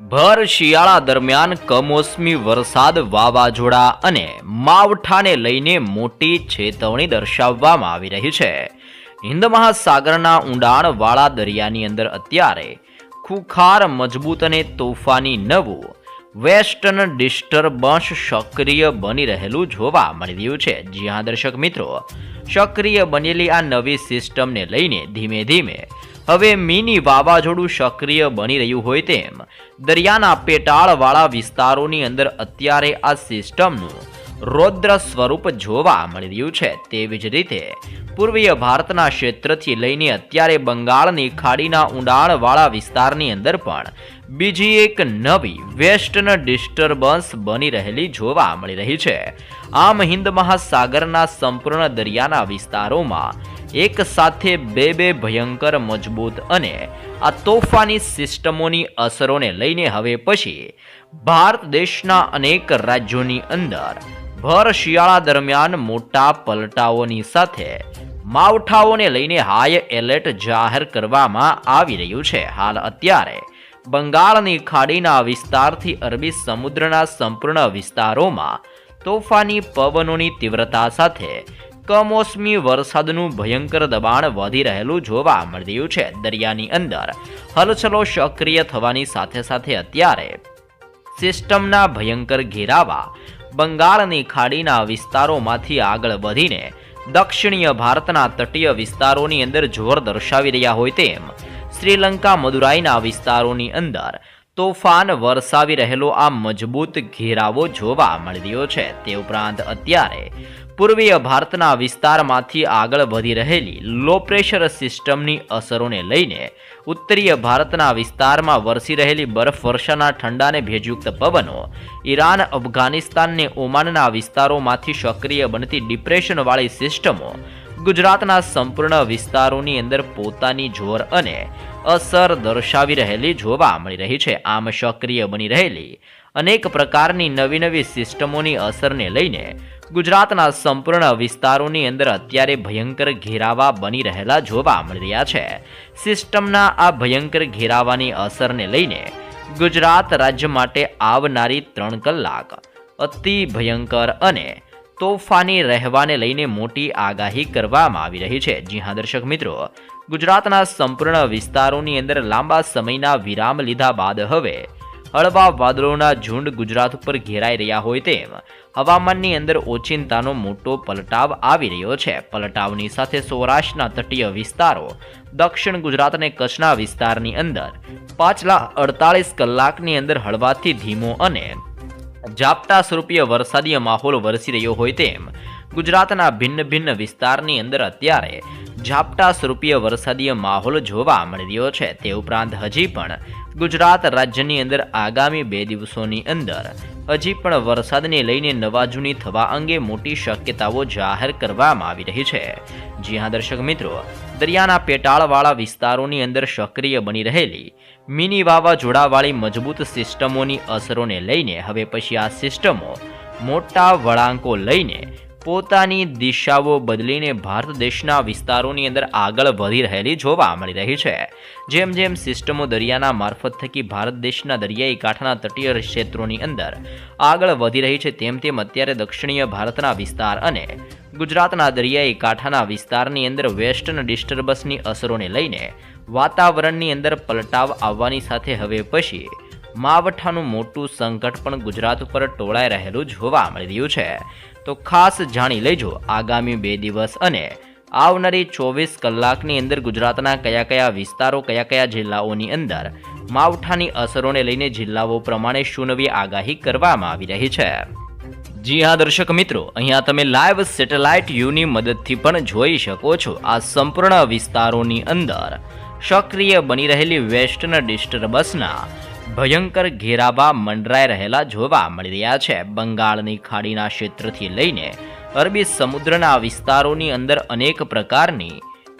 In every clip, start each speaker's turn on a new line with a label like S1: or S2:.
S1: ભર શિયાળા દરમિયાન કમોસમી વરસાદ વાવાઝોડા અને માવઠાને લઈને મોટી ચેતવણી દર્શાવવામાં આવી રહી છે. હિન્દ મહાસાગરના ઊંડાણવાળા દરિયાની અંદર અત્યારે ખુખાર મજબૂત અને તોફાની નવું વેસ્ટર્ન ડિસ્ટર્બન્સ સક્રિય બની રહેલું જોવા મળી રહ્યું છે. જી હા, દર્શક મિત્રો, સક્રિય બનેલી આ નવી સિસ્ટમને લઈને ધીમે ધીમે હવે મિની વાવાઝોડું સક્રિય બની રહ્યું હોય તેમ દરિયાના પેટાળવાળા વિસ્તારોની અંદર અત્યારે આ સિસ્ટમનું રૌદ્ર સ્વરૂપ જોવા મળી રહ્યું છે. તેવી જ રીતે પૂર્વીય ભારતના ક્ષેત્રથી લઈને અત્યારે બંગાળની ખાડીના ઊંડાણવાળા વિસ્તારની અંદર પણ બીજી એક નવી વેસ્ટર્ન ડિસ્ટર્બન્સ બની રહેલી જોવા મળી રહી છે. આમ હિન્દ મહાસાગરના સંપૂર્ણ દરિયાના વિસ્તારોમાં એક સાથે બે બે ભયંકર, મજબૂત અને આ તોફાની સિસ્ટમોની અસરોને લઈને હવે પછી ભારત દેશના અનેક રાજ્યોની અંદર ભર શિયાળા દરમિયાન મોટા પલટાઓની સાથે માવઠાઓને લઈને હાઈ એલર્ટ જાહેર કરવામાં આવી રહ્યું છે. હાલ અત્યારે બંગાળની ખાડીના વિસ્તારથી અરબી સમુદ્રના સંપૂર્ણ વિસ્તારોમાં તોફાની પવનોની તીવ્રતા સાથે કમોસમી વરસાદનું ભયંકર દબાણ વધી રહેલું જોવા મળી છે દરિયાની અંદર. હલચલો સક્રિય થવાની સાથે સાથે અત્યારે સિસ્ટમના ભયંકર ઘેરાવા બંગાળની ખાડીના વિસ્તારોમાંથી આગળ વધીને દક્ષિણીય ભારતના તટીય વિસ્તારોની અંદર જોર દર્શાવી રહ્યા હોય તેમ, શ્રીલંકા મદુરાઈના વિસ્તારોની અંદર તોફાન વરસાવી રહેલો આ મજબૂત ઘેરાવો જોવા મળી છે. તે ઉપરાંત અત્યારે પૂર્વીય ભારતના વિસ્તારમાંથી આગળ વધી રહેલી લો પ્રેશર સિસ્ટમની અસરોને લઈને ઉત્તરીય ભારતના વિસ્તારમાં વરસી રહેલી બરફ વર્ષાના ઠંડા ભેજયુક્ત પવનો, ઈરાન અફઘાનિસ્તાનને ઓમાનના વિસ્તારોમાંથી સક્રિય બનતી ડિપ્રેશનવાળી સિસ્ટમો ગુજરાતના સંપૂર્ણ વિસ્તારોની અંદર પોતાની જોર અને અસર દર્શાવી રહેલી જોવા મળી રહી છે. આમ સક્રિય બની રહેલી અનેક પ્રકારની નવી નવી સિસ્ટમોની અસરને લઈને ગુજરાતના સંપૂર્ણ વિસ્તારોની અંદર અત્યારે ભયંકર ઘેરાવા બની રહેલા જોવા મળી રહ્યા છે. સિસ્ટમના આ ભયંકર ઘેરાવાની અસરને લઈને ગુજરાત રાજ્ય માટે આવનારી ત્રણ કલાક અતિ ભયંકર અને તોફાની રહેવાને લઈને મોટી આગાહી કરવામાં આવી રહી છે. જી હા, દર્શક મિત્રો, ગુજરાતના સંપૂર્ણ વિસ્તારોની અંદર લાંબા સમયના વિરામ લીધા બાદ હવે હળવા વાદળોના ઝુંડ ગુજરાત ઉપર ઘેરાઈ રહ્યા હોય તેમ હવામાનની અંદર ઓચિંતાનો મોટો પલટાવ આવી રહ્યો છે. પલટાવની સાથે સૌરાષ્ટ્રના તટીય વિસ્તારો, દક્ષિણ ગુજરાત અને કચ્છના વિસ્તારની અંદર પાછલા અડતાલીસ કલાકની અંદર હળવાથી ધીમો અને ઝાપટા સ્વરૂપીય વરસાદીય માહોલ વરસી રહ્યો હોય તેમ ગુજરાતના ભિન્ન ભિન્ન વિસ્તારની અંદર અત્યારે ઝાપટા સ્વરૂપીય વરસાદીય માહોલ જોવા મળી રહ્યો છે. તે ઉપરાંત હજી પણ ગુજરાત રાજ્યની અંદર આગામી બે દિવસોની અંદર હજી પણ વરસાદને લઈને નવાજૂની થવા અંગે મોટી શક્યતાઓ જાહેર કરવામાં આવી રહી છે. જી હા, દર્શક મિત્રો, દરિયાના પેટાળવાળા વિસ્તારોની અંદર સક્રિય બની રહેલી મિની વાવાઝોડાવાળી મજબૂત સિસ્ટમોની અસરોને લઈને હવે પછી આ સિસ્ટમો મોટા વળાંકો લઈને પોતાની દિશાઓ બદલીને ભારત દેશના વિસ્તારોની અંદર આગળ વધી રહેલી જોવા મળી રહી છે. જેમ જેમ સિસ્ટમો દરિયાના મારફત થકી ભારત દેશના દરિયાઈ કાંઠાના તટીય ક્ષેત્રોની અંદર આગળ વધી રહી છે, તેમ તેમ અત્યારે દક્ષિણીય ભારતના વિસ્તાર અને ગુજરાતના દરિયાઈ કાંઠાના વિસ્તારની અંદર વેસ્ટર્ન ડિસ્ટર્બન્સની અસરોને લઈને વાતાવરણની અંદર પલટાવ આવવાની સાથે હવે પછી માવઠાનું મોટું સંકટ પણ ગુજરાત ઉપર ટોળાઈ રહેલું જોવા મળી રહ્યું છે. તો ખાસ જાણી લેજો આગામી બે દિવસ અને આવનારી ચોવીસ કલાકની અંદર ગુજરાતના કયા કયા વિસ્તારો, કયા કયા જિલ્લાઓની અંદર માવઠાની અસરોને લઈને જિલ્લાઓ પ્રમાણે શું નવી આગાહી કરવામાં આવી રહી છે. જી હા, દર્શક મિત્રો, અહીંયા તમે લાઈવ સેટેલાઇટ યુની મદદથી પણ જોઈ શકો છો. આ સંપૂર્ણ વિસ્તારોની અંદર સક્રિય બની રહેલી વેસ્ટર્ન ડિસ્ટર્બન્સના ભયંકર ઘેરાવા મંડરાઈ રહેલા જોવા મળી રહ્યા છે. બંગાળની ખાડીના ક્ષેત્રથી લઈને અરબી સમુદ્રના વિસ્તારોની અંદર અનેક પ્રકારની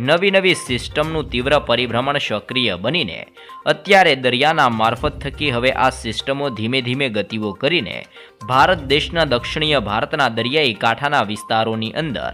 S1: નવી નવી સિસ્ટમનું તીવ્ર પરિભ્રમણ સક્રિય બનીને અત્યારે દરિયાના મારફત થકી હવે આ સિસ્ટમો ધીમે ધીમે ગતિઓ કરીને ભારત દેશના દક્ષિણીય ભારતના દરિયાઈ કાંઠાના વિસ્તારોની અંદર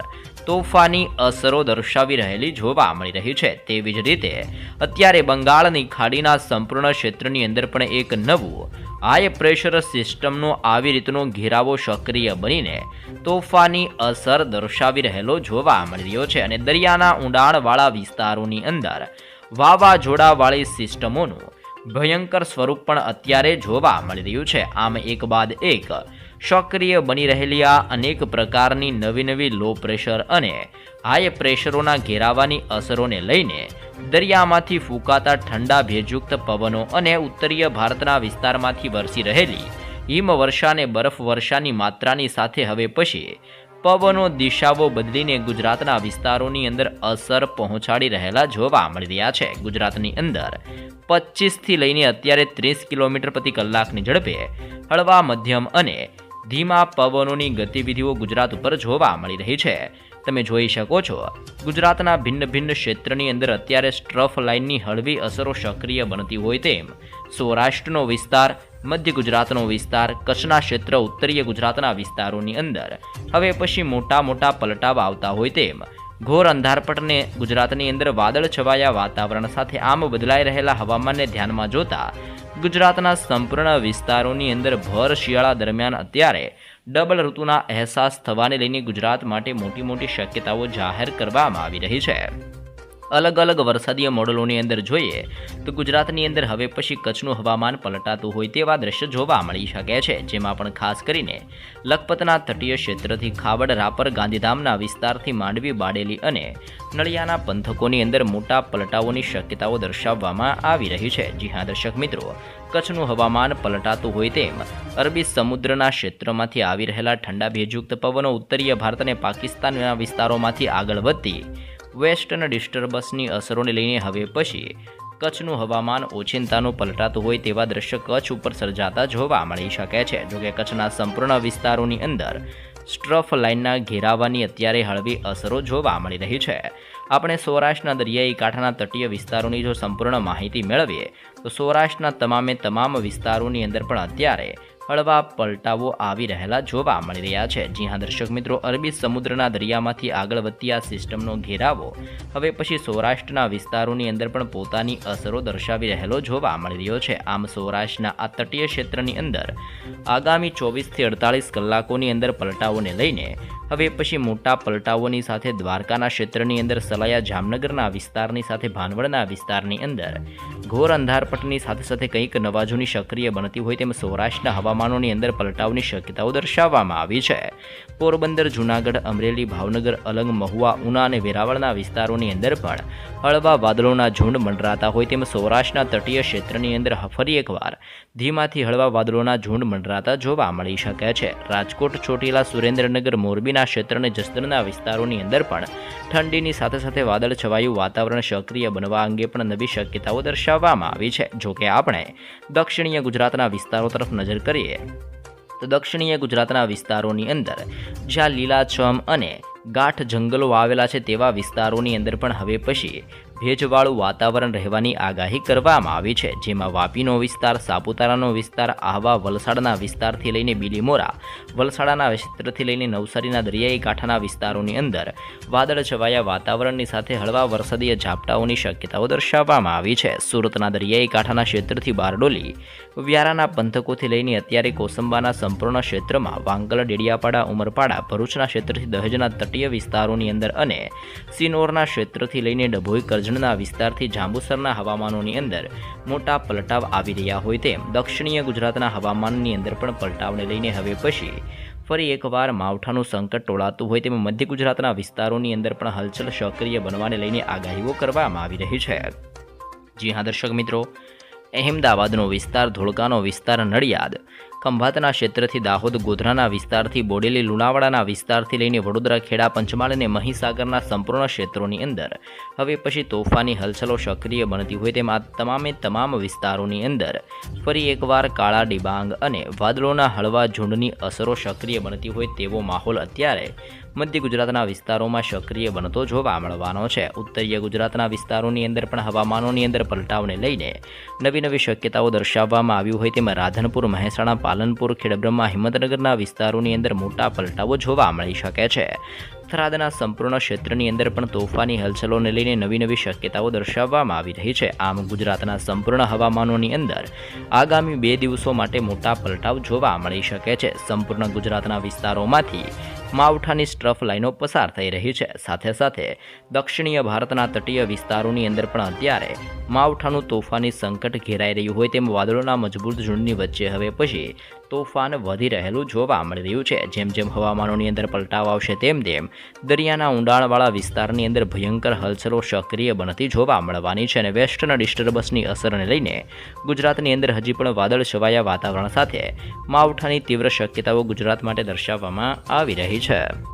S1: તોફાની અસરો દર્શાવી રહેલી જોવા મળી રહી છે. તેવી જ રીતે, અત્યારે બંગાળની ખાડીના સંપૂર્ણ ક્ષેત્રની અંદર પણ એક નવું હાઈ પ્રેશર સિસ્ટમનો આવી રીતનો ઘેરાવો સક્રિય બનીને તોફાની અસર દર્શાવી રહેલો જોવા મળી રહ્યો છે અને દરિયાના ઊંડાણવાળા વિસ્તારોની અંદર વાવાઝોડાવાળી સિસ્ટમોનું ભયંકર સ્વરૂપ પણ અત્યારે જોવા મળી રહ્યું છે. આમ એક બાદ એક સક્રિય બની રહેલી આ અનેક પ્રકારની નવી નવી લો પ્રેશર અને હાઈ પ્રેશરોના ઘેરાવાની અસરોને લઈને દરિયામાંથી ફૂંકાતા ઠંડા ભેજયુક્ત પવનો અને ઉત્તરીય ભારતના વિસ્તારમાંથી વરસી રહેલી હિમવર્ષાને બરફવર્ષાની માત્રાની સાથે હવે પછી પવનો દિશાઓ બદલીને ગુજરાતના વિસ્તારોની અંદર અસર પહોંચાડી રહેલા જોવા મળી રહ્યા છે. ગુજરાતની અંદર પચીસથી લઈને અત્યારે ત્રીસ કિલોમીટર પ્રતિ કલાકની ઝડપે હળવા મધ્યમ અને ધીમા પવનોની ગતિવિધિઓ ગુજરાત ઉપર જોવા મળી રહી છે. તમે જોઈ શકો છો, ગુજરાતના ભિન્ન ભિન્ન ક્ષેત્રની અંદર અત્યારે સ્ટ્રફ લાઇનની હળવી અસરો સક્રિય બનતી હોય તેમ, સૌરાષ્ટ્રનો વિસ્તાર, મધ્ય ગુજરાતનો વિસ્તાર, કચ્છના ક્ષેત્ર, ઉત્તરીય ગુજરાતના વિસ્તારોની અંદર. હવે પછી મોટા મોટા પલટાવ આવતા હોય તેમ, ઘોર અંધારપટને ગુજરાતની અંદર વાદળ છવાયા વાતાવરણ સાથે આમ બદલાઈ રહેલા હવામાનને ધ્યાનમાં જોતા ગુજરાતના સંપૂર્ણ વિસ્તારોની અંદર ભર શિયાળા દરમિયાન અત્યારે ડબલ ઋતુના અહેસાસ થવાને લઈને ગુજરાત માટે મોટી મોટી શક્યતાઓ જાહેર કરવામાં આવી રહી છે. અલગ અલગ વરસાદીય મોડલોની અંદર જોઈએ તો ગુજરાતની અંદર હવે પછી કચ્છનું હવામાન પલટાતું હોય તેવા દ્રશ્ય જોવા મળી શકે છે, જેમાં પણ ખાસ કરીને લખપતના તટીય ક્ષેત્રથી ખાવડ, રાપર, ગાંધીધામના વિસ્તારથી માંડવી, બાડેલી અને નળિયાના પંથકોની અંદર મોટા પલટાઓની શક્યતાઓ દર્શાવવામાં આવી રહી છે. જી હા, દર્શક મિત્રો, કચ્છનું હવામાન પલટાતું હોય તેમ અરબી સમુદ્રના ક્ષેત્રમાંથી આવી રહેલા ઠંડા ભેજયુક્ત પવનો ઉત્તરીય ભારત અને પાકિસ્તાનના વિસ્તારોમાંથી આગળ વધતી વેસ્ટર્ન ડિસ્ટર્બન્સની અસરોને લઈને હવે પછી કચ્છનું હવામાન ઓચિંતાનું પલટાતું હોય તેવા દ્રશ્ય કચ્છ ઉપર સર્જાતા જોવા મળી શકે છે. જોકે કચ્છના સંપૂર્ણ વિસ્તારોની અંદર સ્ટ્રફ લાઇનના ઘેરાવાની અત્યારે હળવી અસરો જોવા મળી રહી છે. આપણે સૌરાષ્ટ્રના દરિયાઈ કાંઠાના તટીય વિસ્તારોની જો સંપૂર્ણ માહિતી મેળવીએ, તો સૌરાષ્ટ્રના તમામે તમામ વિસ્તારોની અંદર પણ અત્યારે હળવા પલટાવો આવી રહેલા જોવા મળી રહ્યા છે. જી હા, દર્શક મિત્રો, અરબી સમુદ્રના દરિયામાંથી આગળ વધતી આ સિસ્ટમનો ઘેરાવો હવે પછી સૌરાષ્ટ્રના વિસ્તારોની અંદર પણ પોતાની અસરો દર્શાવી રહેલો જોવા મળી રહ્યો છે. આમ સૌરાષ્ટ્રના આ તટીય ક્ષેત્રની અંદર આગામી ચોવીસથી અડતાલીસ કલાકોની અંદર પલટાઓને લઈને હવે પછી મોટા પલટાઓની સાથે દ્વારકાના ક્ષેત્રની અંદર સલાયા જામનગરના વિસ્તારની સાથે ભાનવડના વિસ્તારની અંદર. ઘોર અંધારપટની સાથે સાથે કંઈક નવાજોની સક્રિય બનતી હોય તેમ સૌરાષ્ટ્રના હવામાનોની અંદર પલટાવની શક્યતાઓ દર્શાવવામાં આવી છે. પોરબંદર, જૂનાગઢ, અમરેલી, ભાવનગર, અલંગ, મહુવા, ઉના અને વેરાવળના વિસ્તારોની અંદર પણ હળવા વાદળોના ઝુંડ મંડરાતા હોય તેમ સૌરાષ્ટ્રના તટીય ક્ષેત્રની અંદર ફરી એકવાર ધીમાથી હળવા વાદળોના ઝુંડ મંડરાતા જોવા મળી શકે છે. રાજકોટ, ચોટીલા, સુરેન્દ્રનગર, મોરબીના ક્ષેત્ર અને જસદણના વિસ્તારોની અંદર પણ ઠંડીની સાથે સાથે વાદળ છવાયું વાતાવરણ સક્રિય બનવા અંગે પણ નવી શક્યતાઓ દર્શાવવામાં આવી છે. જોકે આપણે દક્ષિણીય ગુજરાતના વિસ્તારો તરફ નજર કરીએ, તો દક્ષિણીય ગુજરાતના વિસ્તારોની અંદર જ્યાં લીલાછમ અને ગાઠ જંગલો આવેલા છે તેવા વિસ્તારોની અંદર પણ હવે પછી ભેજવાળું વાતાવરણ રહેવાની આગાહી કરવામાં આવી છે, જેમાં વાપીનો વિસ્તાર, સાપુતારાનો વિસ્તાર, આહવા વલસાડના વિસ્તારથી લઈને બિલીમોરા, વલસાડાના ક્ષેત્રથી લઈને નવસારીના દરિયાઈ કાંઠાના વિસ્તારોની અંદર વાદળ છવાયા વાતાવરણની સાથે હળવા વરસાદીય ઝાપટાઓની શક્યતાઓ દર્શાવવામાં આવી છે. સુરતના દરિયાઈ કાંઠાના ક્ષેત્રથી બારડોલી, વ્યારાના પંથકોથી લઈને અત્યારે કોસંબાના સંપૂર્ણ ક્ષેત્રમાં વાંકલ ડેડિયાપાડા, ઉમરપાડા, ભરૂચના ક્ષેત્રથી દહેજના તટીય વિસ્તારોની અંદર અને સિનોરના ક્ષેત્રથી લઈને ડભોઈ કરજણના વિસ્તારથી જાંબુસરના હવામાનોની અંદર મોટા પલટાવ આવી રહ્યા હોય તેમ દક્ષિણીય ગુજરાતના હવામાનની અંદર પણ પલટાવને લઈને હવે પછી ફરી એકવાર માવઠાનું સંકટ ટોળાતું હોય તેમ મધ્ય ગુજરાતના વિસ્તારોની અંદર પણ હલચલ સક્રિય બનવાને લઈને આગાહીઓ કરવામાં આવી રહી છે. જી હા, દર્શક મિત્રો, અહેમદાબાદનો વિસ્તાર, ધોળકાનો વિસ્તાર, નડિયાદ ખંભાતના ક્ષેત્રથી દાહોદ, ગોધરાના વિસ્તારથી બોડેલી, લુણાવાડાના વિસ્તારથી લઈને વડોદરા, ખેડા, પંચમહાલ અને મહીસાગરના સંપૂર્ણ ક્ષેત્રોની અંદર. હવે પછી તોફાની હલચલો સક્રિય બનતી હોય તેમ તમામે તમામ વિસ્તારોની અંદર. ફરી એકવાર કાળા ડિબાંગ અને વાદળોના હળવા ઝુંડની અસરો સક્રિય બનતી હોય તેવો માહોલ અત્યારે મધ્ય ગુજરાતના વિસ્તારોમાં સક્રિય બનતો જોવા મળવાનો છે. ઉત્તરીય ગુજરાતના વિસ્તારોની અંદર પણ હવામાનોની અંદર પલટાવને લઈને નવી નવી શક્યતાઓ દર્શાવવામાં આવ્યું હોય તેમાં રાધનપુર, મહેસાણા, પાલનપુર, ખેડબ્રહ્મા, હિંમતનગરના વિસ્તારોની અંદર મોટા પલટાવો જોવા મળી શકે છે. થરાદના સંપૂર્ણ ક્ષેત્રની અંદર પણ તોફાની હલચલોને લઈને નવી નવી શક્યતાઓ દર્શાવવામાં આવી રહી છે. આમ ગુજરાતના સંપૂર્ણ હવામાનોની અંદર આગામી બે દિવસો માટે મોટા પલટાવ જોવા મળી શકે છે. સંપૂર્ણ ગુજરાતના વિસ્તારોમાંથી માવઠાની સ્ટ્રફ લાઇનો પસાર થઈ રહી છે. સાથે સાથે દક્ષિણીય ભારતના તટીય વિસ્તારોની અંદર પણ અત્યારે માવઠાનું તોફાની સંકટ ઘેરાઈ રહ્યું હોય તેમ વાદળોના મજબૂત ઝુંડની વચ્ચે હવે પછી તોફાન વધી રહેલું જોવા મળી રહ્યું છે. જેમ જેમ હવામાનોની અંદર પલટાવ આવશે તેમ તેમ દરિયાના ઊંડાણવાળા વિસ્તારની અંદર ભયંકર હલચલો સક્રિય બનતી જોવા મળવાની છે અને વેસ્ટર્ન ડિસ્ટર્બન્સની અસરને લઈને ગુજરાતની અંદર હજી પણ વાદળ છવાયા વાતાવરણ સાથે. માવઠાની તીવ્ર શક્યતાઓ ગુજરાત માટે દર્શાવવામાં આવી રહી છે.